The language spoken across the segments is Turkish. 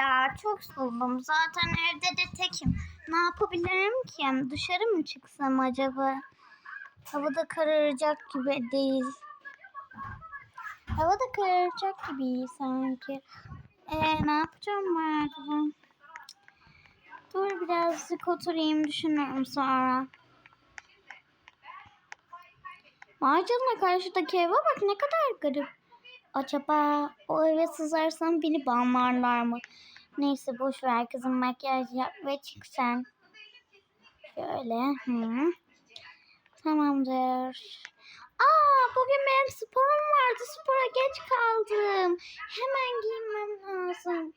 ya çok sıkıldım. Zaten evde de tekim. Ne yapabilirim ki? Dışarı mı çıksam acaba? Havada kararacak gibi değil. Havada kararacak gibi sanki. Ee, ne yapacağım ben acaba? Dur birazcık oturayım düşünürüm sonra. Macunla karşıdaki eve bak ne kadar garip. Acaba o eve sızarsam beni banlarlar mı? Neyse boş ver kızım makyaj yap ve çık sen. Şöyle. Hı. Tamamdır. Aa bugün benim sporum vardı. Spora geç kaldım. Hemen giyinmem lazım.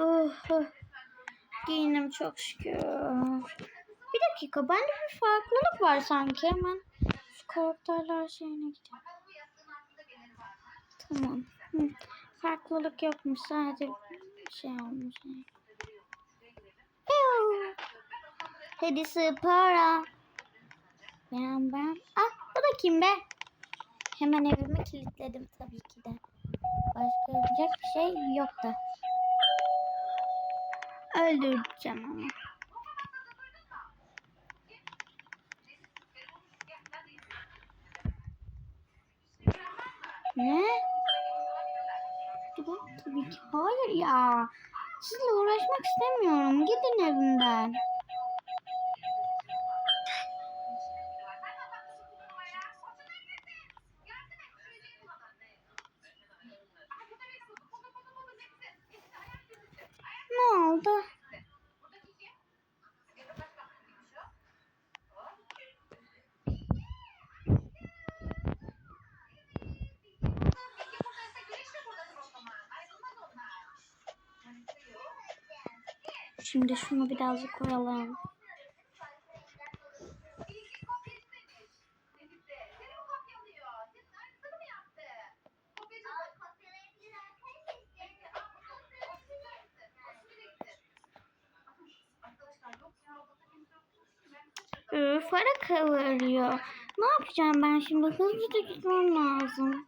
Oh, oh. Çok şükür. Bir dakika bende bir farklılık var sanki hemen. Karakterler şeyine gidelim. Tamam. Hı. Farklılık yokmuş sadece şey olmuş. Hadi spora. Ben ben. Ah bu da kim be? Hemen evimi kilitledim tabii ki de. Başka yapacak bir şey yok da. Öldüreceğim ama. Ne? Tabii ki hayır ya. Sizinle uğraşmak istemiyorum. Gidin evimden. Şimdi şunu birazcık koyalım. Üf, para kıvırıyor. Ne yapacağım ben şimdi? Hızlıca gitmem lazım.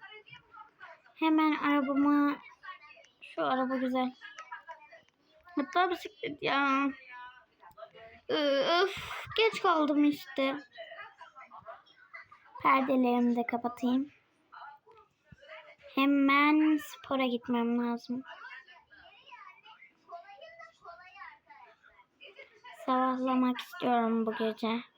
Hemen arabama... Şu araba güzel. Hatta bisiklet ya. Öf, geç kaldım işte. Perdelerimi de kapatayım. Hemen spora gitmem lazım. Sabahlamak istiyorum bu gece.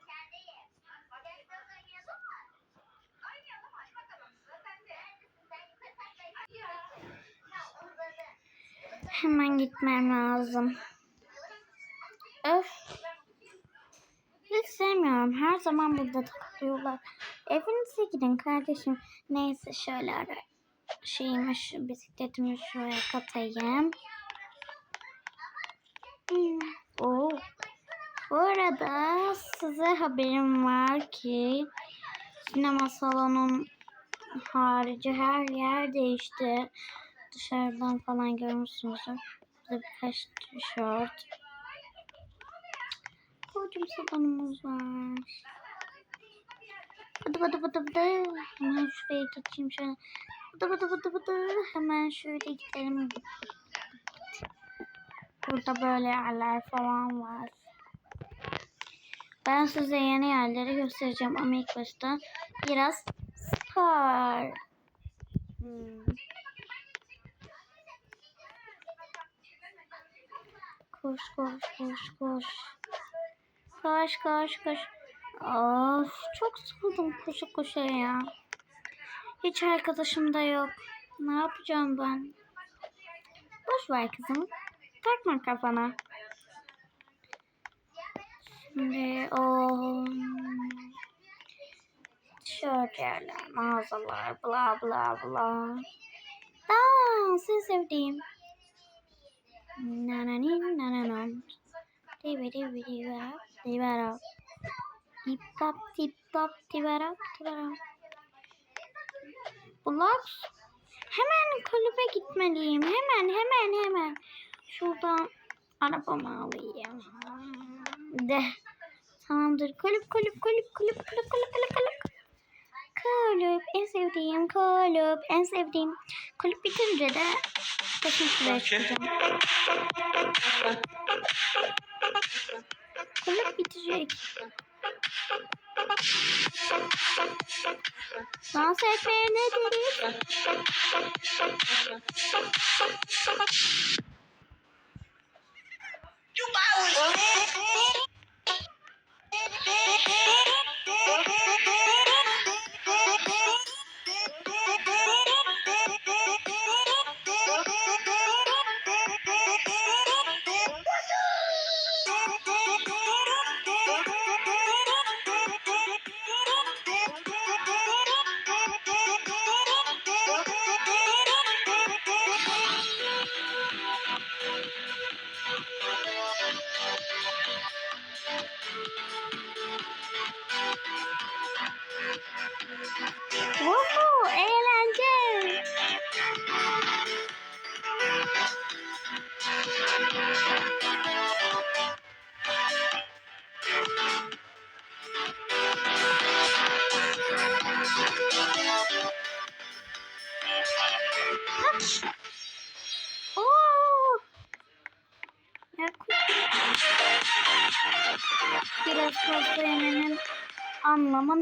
Hemen gitmem lazım. Öf. Hiç sevmiyorum. Her zaman burada takılıyorlar. Evinize gidin kardeşim. Neyse şöyle ara şeyimi şu bisikletimi şuraya katayım. Hmm. Oo. Bu arada size haberim var ki sinema salonun harici her yer değişti. Dışarıdan falan görmüşsünüzdür. Burada birkaç tişört. Kocaman salonumuz var. Bıdı bıdı bıdı bıdı. Hemen şurayı tutayım şöyle. Bıdı bıdı bıdı bıdı. Hemen şöyle gidelim. Burada böyle yerler falan var. Ben size yeni yerleri göstereceğim ama ilk başta biraz spor. Hmm. Koş koş koş koş. Koş koş koş. Of çok sıkıldım koşa koşa ya. Hiç arkadaşım da yok. Ne yapacağım ben? Boş ver kızım. Takma kafana. Şimdi o tişört yerler, mağazalar, bla bla bla. Dans en sevdiğim. Nananin nananon. Divi divi divara divara. Tip tap tip tap divara divara. Blocks. Hemen kulübe gitmeliyim. Hemen hemen hemen. Şuradan arabamı alayım. De. Tamamdır. Kulüp kulüp kulüp kulüp kulüp kulüp kulüp kulüp. kulüp, en sevdiğim kulüp, en sevdiğim kulüp bitince de başım şuraya çıkacağım. Kulüp bitecek. Dans etmeye ne deriz?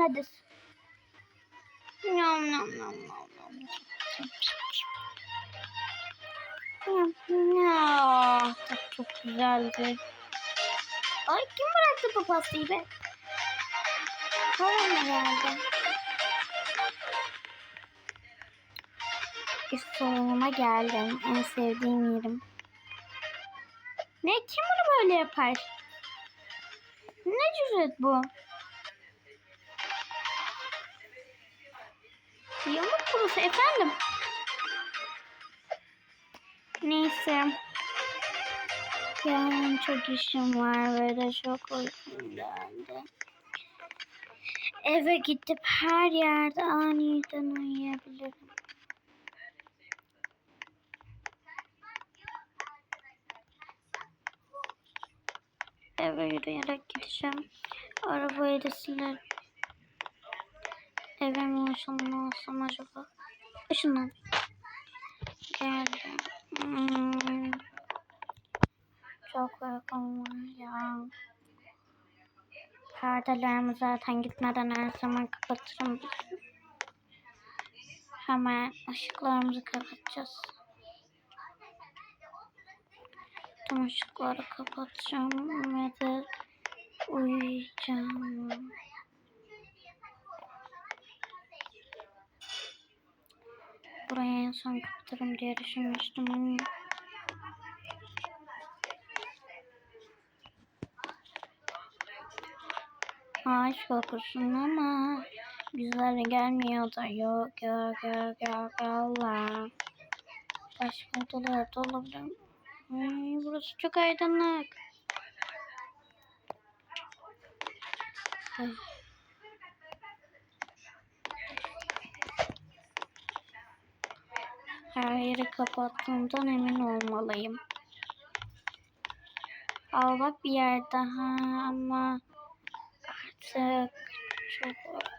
Nedir? Nom nom nom nom nom. Ya, çok, çok güzeldi. Ay kim bıraktı bu pastayı be? Bana mı geldi? Üst salonuma geldim. En sevdiğim yerim. Ne? Kim bunu böyle yapar? Ne cüret bu? Yamuk burası efendim. Neyse. Yarın çok işim var ve de çok uykum geldi. Eve gidip her yerde aniden uyuyabilirim. Eve yürüyerek gideceğim. Arabayı da silerim. Eve mi ışınlansam acaba? Işınlan. Geldim. Hmm. Çok uykum var ya. Perdelerimi zaten gitmeden her zaman kapatırım. Hemen ışıklarımızı kapatacağız. Tüm ışıkları kapatacağım ve de uyuyacağım. Buraya en son kapatırım diye düşünmüştüm ağaç kokusun ama güzel gelmiyor da yok yok yok yok Allah. Başka odalar da olabilir. Ay, burası çok aydınlık. Ay. Her yeri kapattığımdan emin olmalıyım. Al bak bir yer daha ama artık çok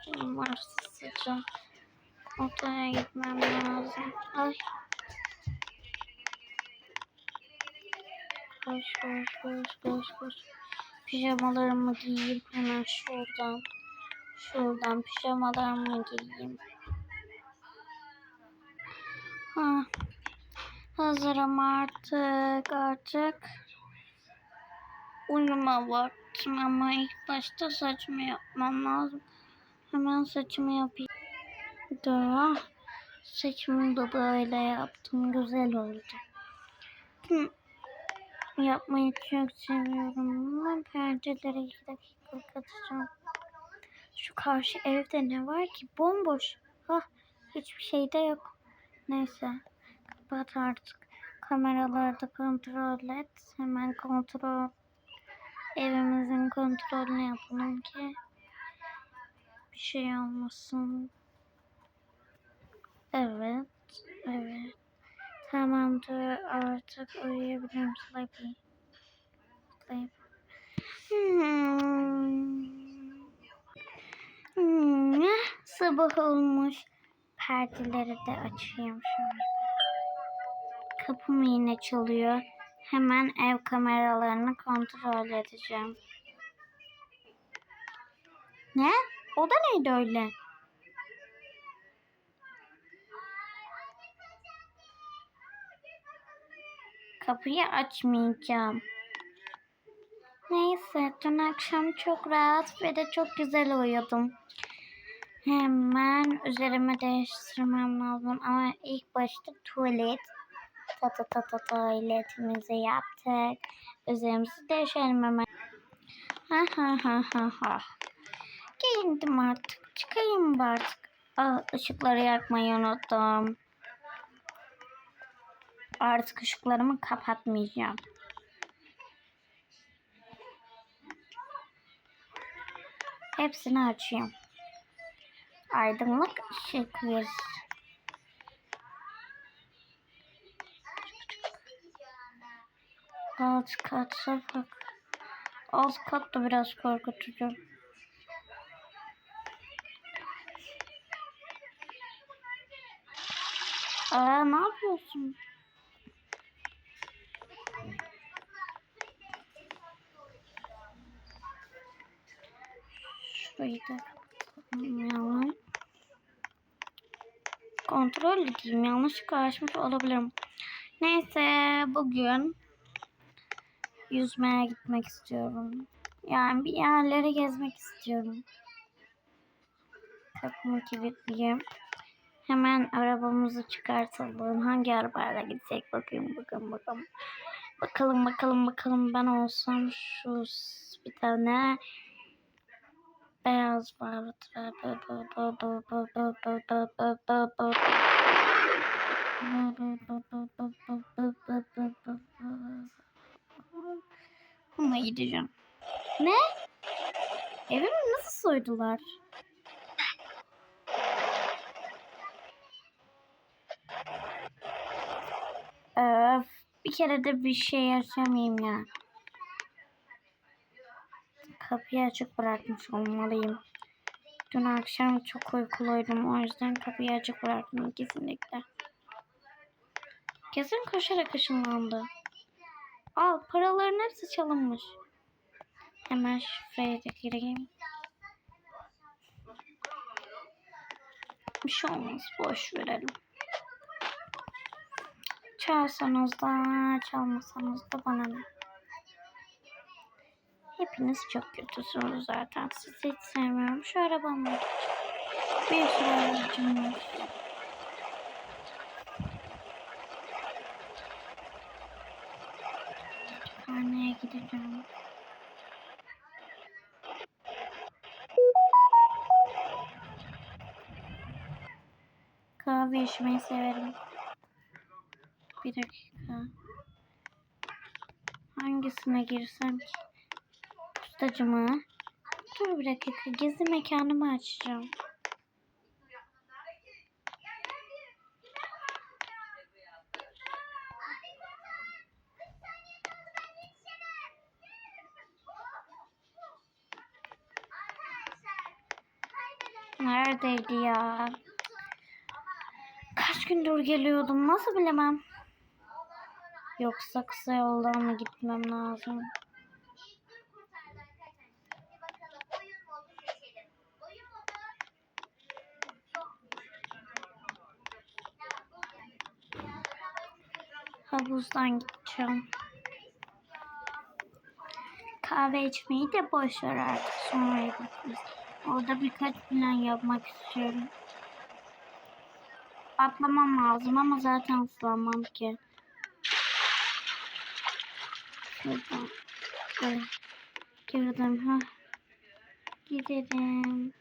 uykum var sıcak. Odaya gitmem lazım. Ay. Koş koş koş koş koş. Pijamalarımı giyeyim hemen şuradan. Şuradan pijamalarımı giyeyim. Ha. Hazırım artık artık. Uyuma vaktim ama ilk başta saçımı yapmam lazım. Hemen saçımı yapayım. Da saçımı da böyle yaptım. Güzel oldu. Hı. Yapmayı çok seviyorum ama perdelere iki dakika katacağım. Şu karşı evde ne var ki? Bomboş. Hah, hiçbir şey de yok. Neyse. Kapat artık. Kameraları da kontrol et. Hemen kontrol. Evimizin kontrolünü yapalım ki bir şey olmasın. Evet. Evet. Tamamdır. Artık uyuyabilirim. Sleepy. Sleep. Hmm. Hmm. Sabah olmuş. Perdeleri de açayım şöyle. Kapım yine çalıyor. Hemen ev kameralarını kontrol edeceğim. Ne? O da neydi öyle? Kapıyı açmayacağım. Neyse dün akşam çok rahat ve de çok güzel uyudum. Hemen üzerimi değiştirmem lazım ama ilk başta tuvalet. Ta ta ta ta tuvaletimizi yaptık. Üzerimizi değişelim hemen. Ha ha ha ha ha. Giyindim artık. Çıkayım artık. Aa, ışıkları yakmayı unuttum. Artık ışıklarımı kapatmayacağım. Hepsini açayım. Aydınlık ışık ver. Alt katsa bak. Alt kat da biraz korkutucu. Aa ne yapıyorsun? Şurayı da kapatalım. Kontrol edeyim. Yanlışlıkla açmış olabilirim. Neyse bugün yüzmeye gitmek istiyorum. Yani bir yerlere gezmek istiyorum. Kapımı kilitleyeyim. Hemen arabamızı çıkartalım. Hangi arabayla gitsek bakayım bakalım bakalım. Bakalım bakalım bakalım ben olsam şu bir tane beyaz var. Bununla gideceğim. Ne? Evimi nasıl soydular? Öf, bir kere de bir şey yaşamayayım ya. Kapıyı açık bırakmış olmalıyım. Dün akşam çok uykuluydum. O yüzden kapıyı açık bıraktım kesinlikle. Kesin koşarak ışınlandı. Al paraların hepsi çalınmış. Hemen şifreye de gireyim. Bir şey olmaz. Boş verelim. Çalsanız da çalmasanız da bana ne. Hepiniz çok kötüsünüz zaten. Sizi hiç sevmiyorum. Şu arabamla Bir sürü aracım var. Kütüphaneye gideceğim. Kahve içmeyi severim. Bir dakika. Hangisine girsem ki? Postacımı. Dur bir dakika. Gezi mekanımı açacağım. Neredeydi ya? Kaç gündür geliyordum. Nasıl bilemem? Yoksa kısa yoldan mı gitmem lazım? Havuzdan gideceğim. Kahve içmeyi de boş ver artık. Sonra yaparız. Orada birkaç plan yapmak istiyorum. Atlamam lazım ama zaten ıslanmam ki. Şuradan. Girdim ha. Gidelim.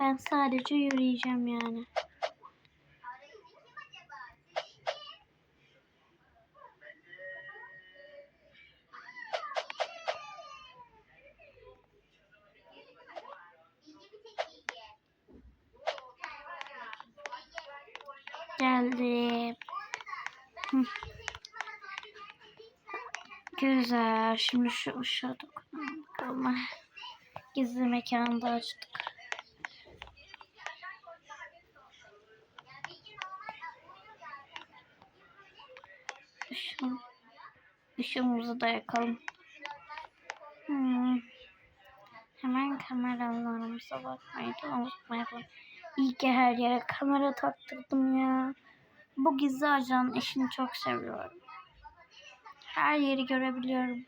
Ben sadece yürüyeceğim yani. geldim. Güzel. Şimdi şu ışığa dokunalım. Gizli mekanı da açtık. Işığım, ışığımızı da yakalım. Hmm. Hemen kameralarımıza bakmayı da unutmayalım. İyi ki her yere kamera taktırdım ya. Bu gizli ajan işini çok seviyorum. Her yeri görebiliyorum.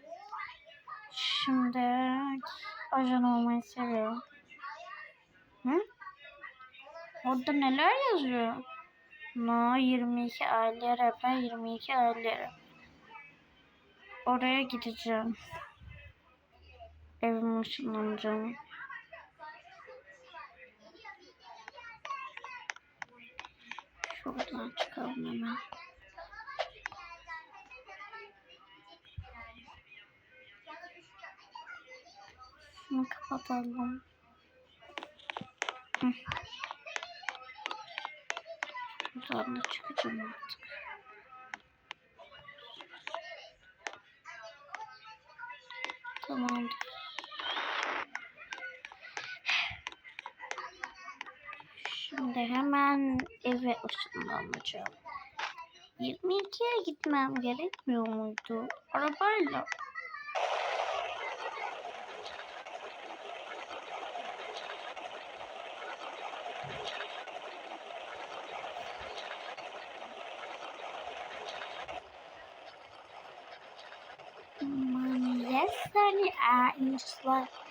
Şimdi ajan olmayı seviyorum. Hı? Orada neler yazıyor? No 22 aile rapper 22 aile. Oraya gideceğim. Evime ışınlanacağım. Şuradan çıkalım hemen. Şunu kapatalım. Hı. Buradan da çıkacağım artık. Tamamdır. Şimdi hemen eve ışınlanacağım. 22'ye gitmem gerekmiyor muydu? Arabayla. Yes hani inçler.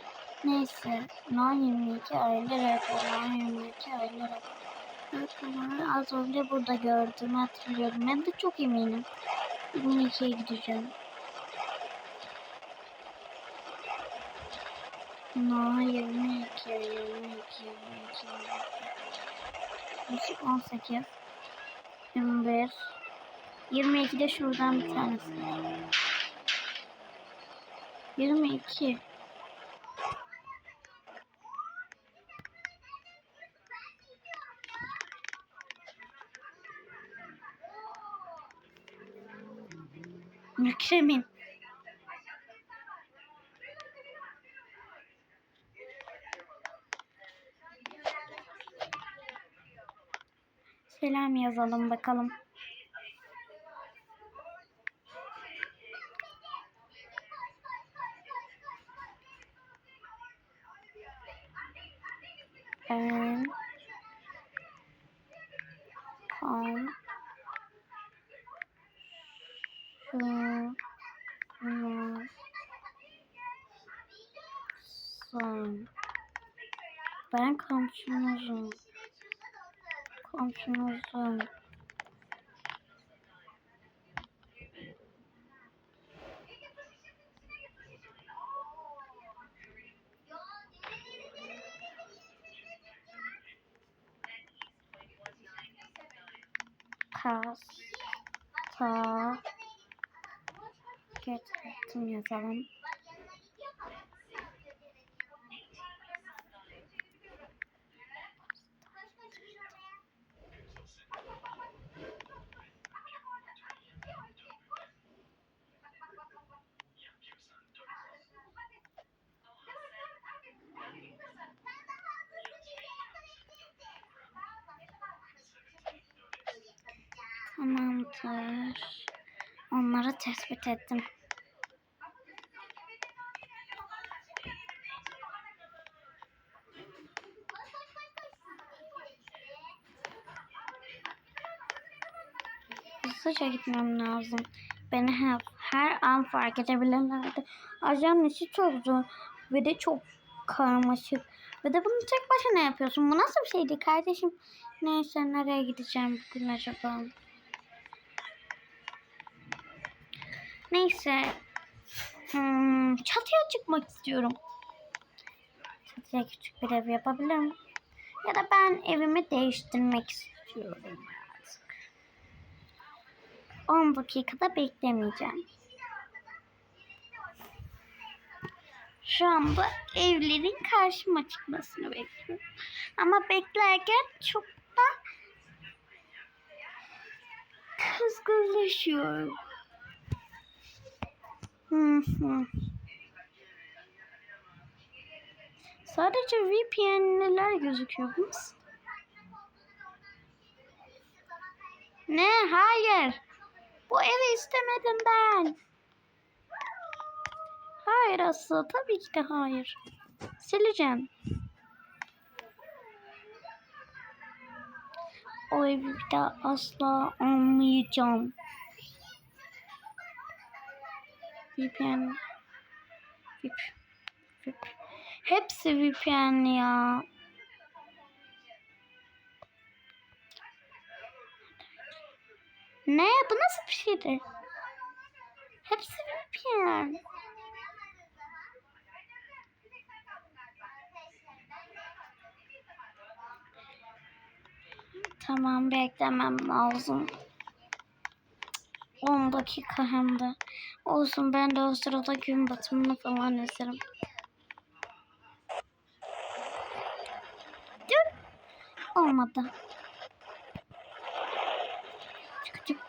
Neyse. No 22 aylar No 22 aylar Rakamları az önce burada gördüm hatırlıyorum. Ben de çok eminim. 22'ye gideceğim. No 22 22 22 22 18 21 22 de şuradan bir tanesi. 22 Mükremin. Selam yazalım bakalım. Son ben komşunuzum komşunuzum kas ta getirdim yazalım. Tamamdır. Onları tespit ettim. Hızlıca gitmem lazım. Beni her, her an fark edebilirlerdi. Ajan işi çok zor ve de çok karmaşık. Ve de bunu tek başına yapıyorsun. Bu nasıl bir şeydi kardeşim? Neyse nereye gideceğim bugün acaba? Neyse. Hmm, çatıya çıkmak istiyorum. Çatıya küçük bir ev yapabilirim. Ya da ben evimi değiştirmek istiyorum artık. 10 dakikada beklemeyeceğim. Şu anda evlerin karşıma çıkmasını bekliyorum. Ama beklerken çok da kızgınlaşıyorum. Sadece VPN'ler gözüküyor. Nasıl? Ne? Hayır. Bu evi istemedim ben. Hayır Aslı. Tabii ki de hayır. Sileceğim. O evi bir daha asla almayacağım. VPN. VIP. VIP. Hepsi VPN ya. Ne? Bu nasıl bir şeydi? Hepsi VPN. Tamam beklemem lazım. 10 dakika hem de. Olsun ben de o sırada gün batımını falan izlerim. Dur. Olmadı. Çık çık.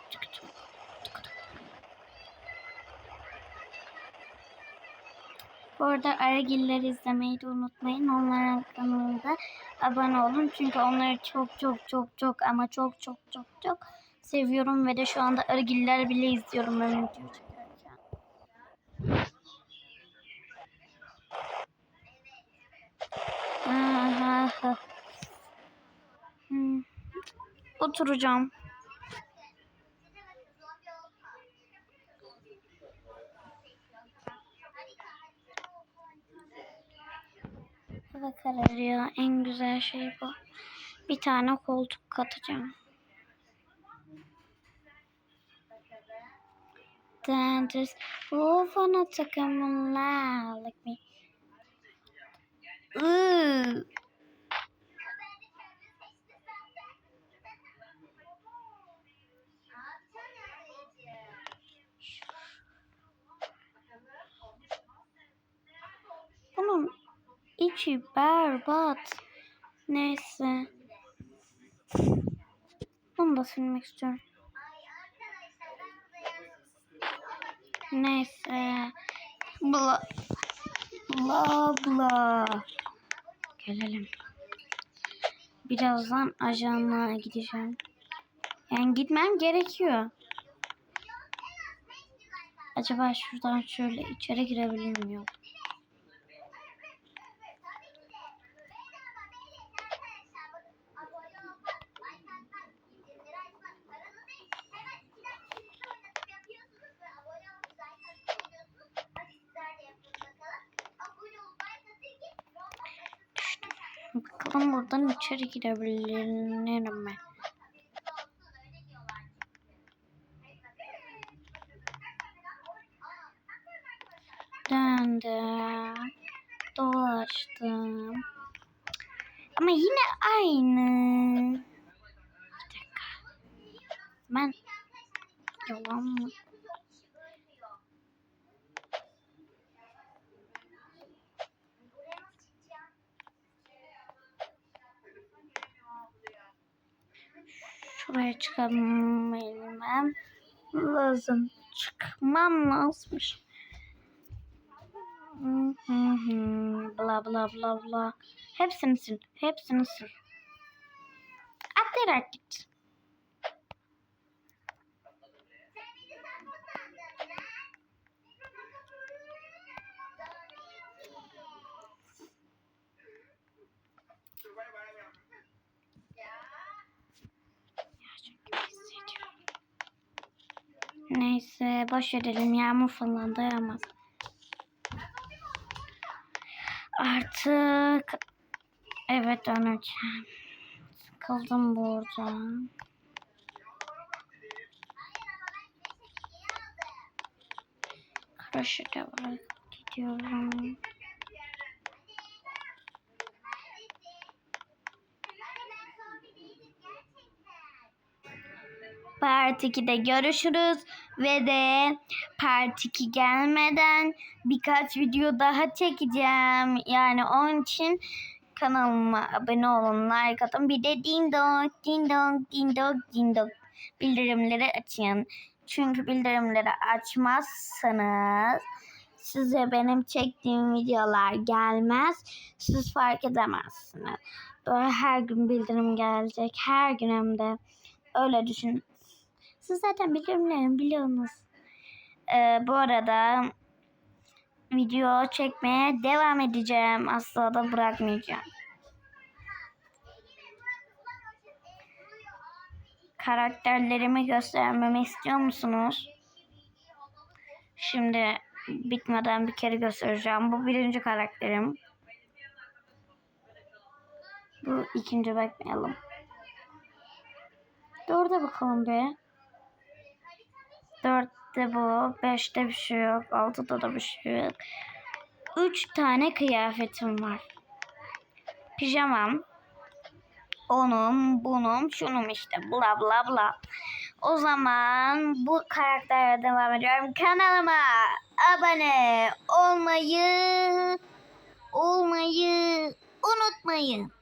Bu arada Aragiller izlemeyi de unutmayın. Onların kanalında abone olun. Çünkü onları çok çok çok çok ama çok çok çok çok seviyorum. Ve de şu anda Aragiller bile izliyorum ben video çekerken. Hmm. Oturacağım. Hava kararıyor. En güzel şey bu. Bir tane koltuk katacağım. dancers over not to come alive like me. Ooh. Oğlum içi berbat. Neyse. Onu da silmek mixture. Neyse. Bla bla bla. Gelelim. Birazdan ajanlığa gideceğim. Yani gitmem gerekiyor. Acaba şuradan şöyle içeri girebilir miyim? Bakalım buradan içeri girebilirim mi? Döndüm. Dolaştım. Ama yine aynı. Bir dakika. Ben yalan mı? Şuraya çıkabilmem lazım. Çıkmam lazımmış. Bla bla bla bla. Hepsini sil. Hepsini sil. Atlayarak git. Neyse boş verelim yağmur falan dayanmaz. Artık eve döneceğim. Sıkıldım burada. Kroşe var. Gidiyorum. Part 2'de görüşürüz ve de Part 2 gelmeden birkaç video daha çekeceğim. Yani onun için kanalıma abone olun, like atın. Bir de ding dong, ding dong, ding dong, ding dong bildirimleri açın. Çünkü bildirimleri açmazsanız size benim çektiğim videolar gelmez. Siz fark edemezsiniz. Böyle her gün bildirim gelecek. Her gün hem de öyle düşün. Siz zaten biliyorum biliyorsunuz. Ee, bu arada video çekmeye devam edeceğim. Asla da bırakmayacağım. Karakterlerimi göstermemi istiyor musunuz? Şimdi bitmeden bir kere göstereceğim. Bu birinci karakterim. Bu ikinci bakmayalım. Dörde bakalım be. Dörtte bu. Beşte bir şey yok. Altıda da bir şey yok. Üç tane kıyafetim var. Pijamam. Onum, bunum, şunum işte. Bla bla bla. O zaman bu karakterle devam ediyorum. Kanalıma abone olmayı olmayı unutmayın.